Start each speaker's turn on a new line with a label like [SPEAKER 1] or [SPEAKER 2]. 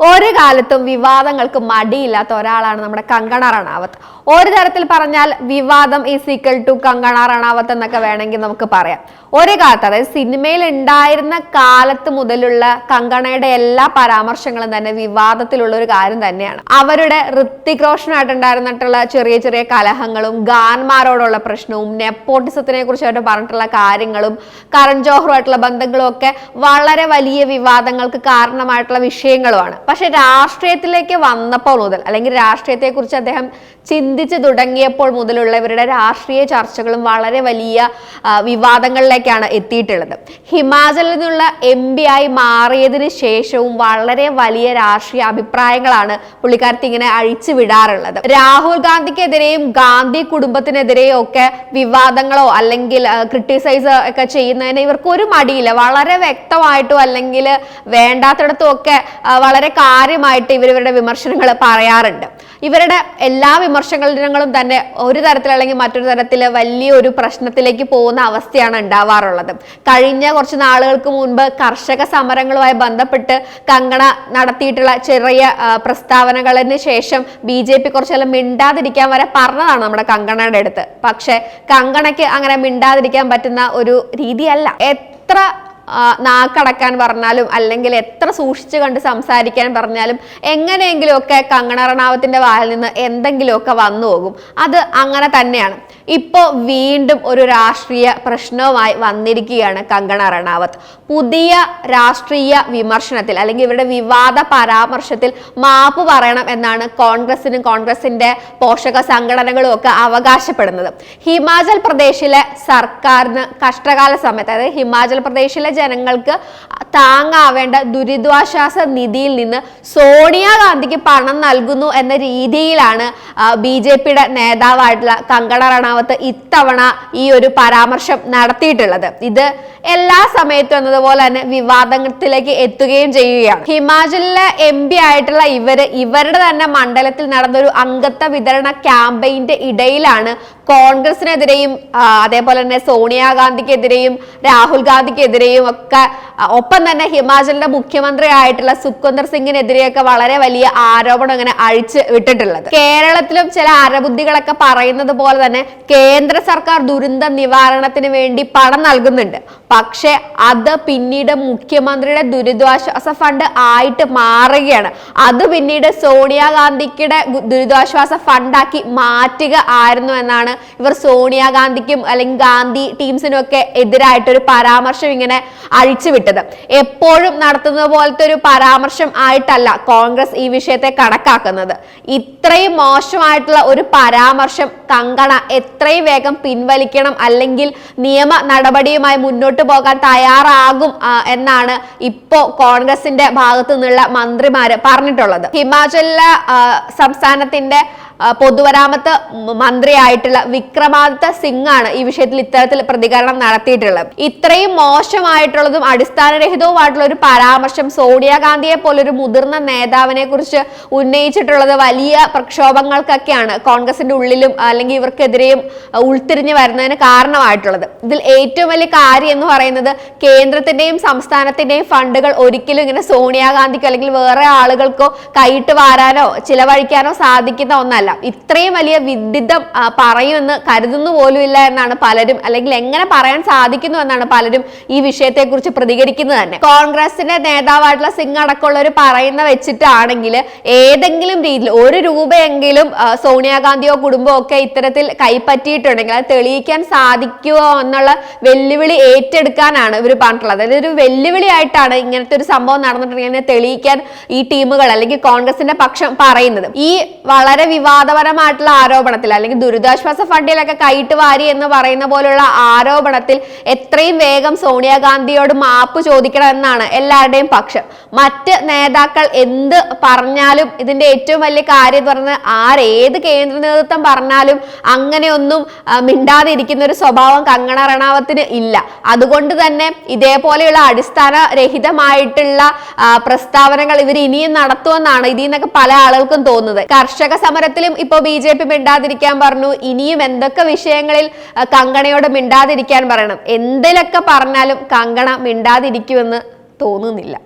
[SPEAKER 1] ഒരു കാലത്തും വിവാദങ്ങൾക്ക് മടിയില്ലാത്ത ഒരാളാണ് നമ്മുടെ കങ്കണ റണാവത്ത് ഒരു തരത്തിൽ പറഞ്ഞാൽ വിവാദം is equal to Kangana Ranaut എന്നൊക്കെ വേണമെങ്കിൽ നമുക്ക് പറയാം. ഒരു കാലത്ത് അതായത് സിനിമയിൽ ഉണ്ടായിരുന്ന കാലത്ത് മുതലുള്ള കങ്കണയുടെ എല്ലാ പരാമർശങ്ങളും തന്നെ വിവാദത്തിലുള്ള ഒരു കാര്യം തന്നെയാണ്. അവരുടെ ഋത്തിക് റോഷനായിട്ടുണ്ടായിരുന്നിട്ടുള്ള ചെറിയ ചെറിയ കലഹങ്ങളും ഗാൻമാരോടുള്ള പ്രശ്നവും നെപ്പോട്ടിസത്തിനെ കുറിച്ച് അവർ പറഞ്ഞിട്ടുള്ള കാര്യങ്ങളും കരൺ ജോഹറുമായിട്ടുള്ള ബന്ധങ്ങളും ഒക്കെ വളരെ വലിയ വിവാദങ്ങൾക്ക് കാരണമായിട്ടുള്ള വിഷയങ്ങളുമാണ്. പക്ഷെ രാഷ്ട്രീയത്തിലേക്ക് വന്നപ്പോൾ മുതൽ അല്ലെങ്കിൽ രാഷ്ട്രീയത്തെ കുറിച്ച് അദ്ദേഹം ചിന്തിച്ചു തുടങ്ങിയപ്പോൾ മുതലുള്ള ഇവരുടെ രാഷ്ട്രീയ ചർച്ചകളും വളരെ വലിയ വിവാദങ്ങളിലേക്കാണ് എത്തിയിട്ടുള്ളത്. ഹിമാചലിൽ നിന്നുള്ള എം പി ആയി മാറിയതിന് ശേഷവും വളരെ വലിയ രാഷ്ട്രീയ അഭിപ്രായങ്ങളാണ് പുള്ളിക്കാരത്തി ഇങ്ങനെ അഴിച്ചു വിടാറുള്ളത്. രാഹുൽ ഗാന്ധിക്കെതിരെയും ഗാന്ധി കുടുംബത്തിനെതിരെയും ഒക്കെ വിവാദങ്ങളോ അല്ലെങ്കിൽ ക്രിട്ടിസൈസ് ഒക്കെ ചെയ്യുന്നതിന് ഇവർക്ക് ഒരു മടിയില്ല. വളരെ വ്യക്തമായിട്ടും അല്ലെങ്കിൽ വേണ്ടാത്തിടത്തും ഒക്കെ വളരെ കാര്യമായിട്ട് ഇവർ ഇവരുടെ വിമർശനങ്ങൾ പറയാറുണ്ട്. ഇവരുടെ എല്ലാ വിമർശനങ്ങളും തന്നെ ഒരു തരത്തിൽ അല്ലെങ്കിൽ മറ്റൊരു തരത്തിൽ വലിയൊരു പ്രശ്നത്തിലേക്ക് പോകുന്ന അവസ്ഥയാണ് ഉണ്ടാവാറുള്ളത്. കഴിഞ്ഞ കുറച്ച് നാളുകൾക്ക് മുൻപ് കർഷക സമരങ്ങളുമായി ബന്ധപ്പെട്ട് കങ്കണ നടത്തിയിട്ടുള്ള ചെറിയ പ്രസ്താവനകളിന് ശേഷം ബി ജെ പി കുറച്ചെല്ലാം മിണ്ടാതിരിക്കാൻ വരെ പറഞ്ഞതാണ് നമ്മുടെ കങ്കണയുടെ അടുത്ത്. പക്ഷെ കങ്കണയ്ക്ക് അങ്ങനെ മിണ്ടാതിരിക്കാൻ പറ്റുന്ന ഒരു രീതിയല്ല. എത്ര നാക്കടക്കാൻ പറഞ്ഞാലും അല്ലെങ്കിൽ എത്ര സൂക്ഷിച്ചു കണ്ട് സംസാരിക്കാൻ പറഞ്ഞാലും എങ്ങനെയെങ്കിലുമൊക്കെ കങ്കണ റണാവത്തിന്റെ വായിൽ നിന്ന് എന്തെങ്കിലുമൊക്കെ വന്നു പോകും. അത് അങ്ങനെ തന്നെയാണ്. ഇപ്പോൾ വീണ്ടും ഒരു രാഷ്ട്രീയ പ്രശ്നവുമായി വന്നിരിക്കുകയാണ് കങ്കണ റണാവത്ത് പുതിയ രാഷ്ട്രീയ വിമർശനത്തിൽ അല്ലെങ്കിൽ ഇവരുടെ വിവാദ പരാമർശത്തിൽ മാപ്പ് പറയണം എന്നാണ് കോൺഗ്രസിനും കോൺഗ്രസിന്റെ പോഷക സംഘടനകളും ഒക്കെ അവകാശപ്പെടുന്നത്. ഹിമാചൽ പ്രദേശിലെ സർക്കാരിന് കഷ്ടകാല സമയത്ത് അതായത് ഹിമാചൽ പ്രദേശിലെ ജനങ്ങൾക്ക് താങ്ങാവേണ്ട ദുരിതാശ്വാസ നിധിയിൽ നിന്ന് സോണിയാഗാന്ധിക്ക് പണം നൽകുന്നു എന്ന രീതിയിലാണ് ബി ജെ പിയുടെ നേതാവായിട്ടുള്ള കങ്കണ റണാവത്ത് ഇത്തവണ ഈ ഒരു പരാമർശം നടത്തിയിട്ടുള്ളത്. ഇത് എല്ലാ സമയത്തും എന്നതുപോലെ തന്നെ വിവാദത്തിലേക്ക് എത്തുകയും ചെയ്യുകയാണ്. ഹിമാചലിലെ എം പി ആയിട്ടുള്ള ഇവർ ഇവരുടെ തന്നെ മണ്ഡലത്തിൽ നടന്ന ഒരു അംഗത്വ വിതരണ ക്യാമ്പയിന്റെ ഇടയിലാണ് കോൺഗ്രസിനെതിരെയും അതേപോലെ തന്നെ സോണിയാഗാന്ധിക്കെതിരെയും രാഹുൽ ഗാന്ധിക്കെതിരെയും ഒക്കെ ഒപ്പം തന്നെ ഹിമാചലിന്റെ മുഖ്യമന്ത്രി ആയിട്ടുള്ള സുഖ്വന്ദർ സിംഗിനെതിരെയൊക്കെ വളരെ വലിയ ആരോപണം അങ്ങനെ അഴിച്ച് വിട്ടിട്ടുള്ളത്. കേരളത്തിലും ചില അരബുദ്ധികളൊക്കെ പറയുന്നത് പോലെ തന്നെ കേന്ദ്ര സർക്കാർ ദുരന്ത നിവാരണത്തിന് വേണ്ടി പണം നൽകുന്നുണ്ട്. പക്ഷെ അത് പിന്നീട് മുഖ്യമന്ത്രിയുടെ ദുരിതാശ്വാസ ഫണ്ട് ആയിട്ട് മാറുകയാണ്. അത് പിന്നീട് സോണിയാഗാന്ധിക്കിടെ ദുരിതാശ്വാസ ഫണ്ടാക്കി മാറ്റുക ആയിരുന്നു എന്നാണ് ഇവർ സോണിയാഗാന്ധിക്കും അല്ലെങ്കിൽ ഗാന്ധി ടീംസിനും ഒക്കെ എതിരായിട്ടൊരു പരാമർശം ഇങ്ങനെ അഴിച്ചുവിട്ടത്. എപ്പോഴും നടത്തുന്ന പോലത്തെ ഒരു പരാമർശം ആയിട്ടല്ല കോൺഗ്രസ് ഈ വിഷയത്തെ കണക്കാക്കുന്നത്. ഇത്രയും മോശമായിട്ടുള്ള ഒരു പരാമർശം കങ്കണ എത്രയും വേഗം പിൻവലിക്കണം അല്ലെങ്കിൽ നിയമ നടപടിയുമായി മുന്നോട്ട് പോകാൻ തയ്യാറാകും എന്നാണ് ഇപ്പോ കോൺഗ്രസിന്റെ ഭാഗത്തു നിന്നുള്ള മന്ത്രിമാര് പറഞ്ഞിട്ടുള്ളത്. ഹിമാചല സംസ്ഥാനത്തിന്റെ പൊതുമരാമത്ത് മന്ത്രിയായിട്ടുള്ള വിക്രമാദിത്യ സിംഗ് ആണ് ഈ വിഷയത്തിൽ ഇത്തരത്തിൽ പ്രതികരണം നടത്തിയിട്ടുള്ളത്. ഇത്രയും മോശമായിട്ടുള്ളതും അടിസ്ഥാനരഹിതവുമായിട്ടുള്ള ഒരു പരാമർശം സോണിയാഗാന്ധിയെ പോലൊരു മുതിർന്ന നേതാവിനെ കുറിച്ച് ഉന്നയിച്ചിട്ടുള്ളത് വലിയ പ്രക്ഷോഭങ്ങൾക്കൊക്കെയാണ് കോൺഗ്രസിന്റെ ഉള്ളിലും അല്ലെങ്കിൽ ഇവർക്കെതിരെയും ഉൾത്തിരിഞ്ഞു വരുന്നതിന് കാരണമായിട്ടുള്ളത്. ഇതിൽ ഏറ്റവും വലിയ കാര്യം എന്ന് പറയുന്നത് കേന്ദ്രത്തിന്റെയും സംസ്ഥാനത്തിന്റെയും ഫണ്ടുകൾ ഒരിക്കലും ഇങ്ങനെ സോണിയാഗാന്ധിക്കോ അല്ലെങ്കിൽ വേറെ ആളുകൾക്കോ കൈയിട്ട് വാരാനോ ചിലവഴിക്കാനോ സാധിക്കുന്ന ഒന്നല്ല. ഇത്രയും വലിയ വിഡിതം ആ, പറയുമെന്ന് കരുതുന്നു പോലുമില്ല എന്നാണ് പലരും അല്ലെങ്കിൽ എങ്ങനെ പറയാൻ സാധിക്കുന്നു എന്നാണ് പലരും ഈ വിഷയത്തെക്കുറിച്ച് പ്രതികരിക്കുന്നത് തന്നെ. കോൺഗ്രസിന്റെ നേതാവായിട്ടുള്ള സിംഗ് അടക്കമുള്ളവർ പറയുന്ന വെച്ചിട്ടാണെങ്കിൽ ഏതെങ്കിലും രീതിയിൽ ഒരു രൂപയെങ്കിലും സോണിയാഗാന്ധിയോ കുടുംബമോ ഒക്കെ ഇത്തരത്തിൽ കൈപ്പറ്റിയിട്ടുണ്ടെങ്കിൽ അത് തെളിയിക്കാൻ സാധിക്കുമോ എന്നുള്ള വെല്ലുവിളി ഏറ്റെടുക്കാനാണ് ഇവർ പറഞ്ഞിട്ടുള്ളത്. അതായത് ഒരു വെല്ലുവിളി ആയിട്ടാണ് ഇങ്ങനത്തെ ഒരു സംഭവം നടന്നിട്ടുണ്ടെങ്കിൽ തെളിയിക്കാൻ ഈ ടീമുകൾ അല്ലെങ്കിൽ കോൺഗ്രസിന്റെ പക്ഷം പറയുന്നത്. ഈ വളരെ വിവാദപരമായിട്ടുള്ള ആരോപണത്തിൽ അല്ലെങ്കിൽ ദുരിതാശ്വാസ ഫണ്ടിലൊക്കെ കൈയിട്ട് വാരി എന്ന് പറയുന്ന പോലുള്ള ആരോപണത്തിൽ എത്രയും വേഗം സോണിയാഗാന്ധിയോട് മാപ്പ് ചോദിക്കണം എന്നാണ് എല്ലാവരുടെയും പക്ഷം. മറ്റ് നേതാക്കൾ എന്ത് പറഞ്ഞാലും ഇതിന്റെ ഏറ്റവും വലിയ കാര്യം എന്ന് പറയുന്നത് ആരേത് കേന്ദ്ര നേതൃത്വം പറഞ്ഞാലും അങ്ങനെയൊന്നും മിണ്ടാതിരിക്കുന്ന ഒരു സ്വഭാവം കങ്കണ റണാവത്തിന് ഇല്ല. അതുകൊണ്ട് തന്നെ ഇതേപോലെയുള്ള അടിസ്ഥാന രഹിതമായിട്ടുള്ള പ്രസ്താവനകൾ ഇവർ ഇനിയും നടത്തുമെന്നാണ് ഇതിൽ നിന്നൊക്കെ പല ആളുകൾക്കും തോന്നുന്നത്. കർഷക സമരത്തിലും ഇപ്പോൾ ബി ജെ പി മിണ്ടാതിരിക്കാൻ പറഞ്ഞു. ഇനിയും എന്തൊക്കെ വിഷയങ്ങളിൽ കങ്കണയോട് മിണ്ടാതിരിക്കാൻ പറയണം? എന്തിലൊക്കെ പറഞ്ഞാലും കങ്കണ മിണ്ടാതിരിക്കുമെന്ന് തോന്നുന്നില്ല.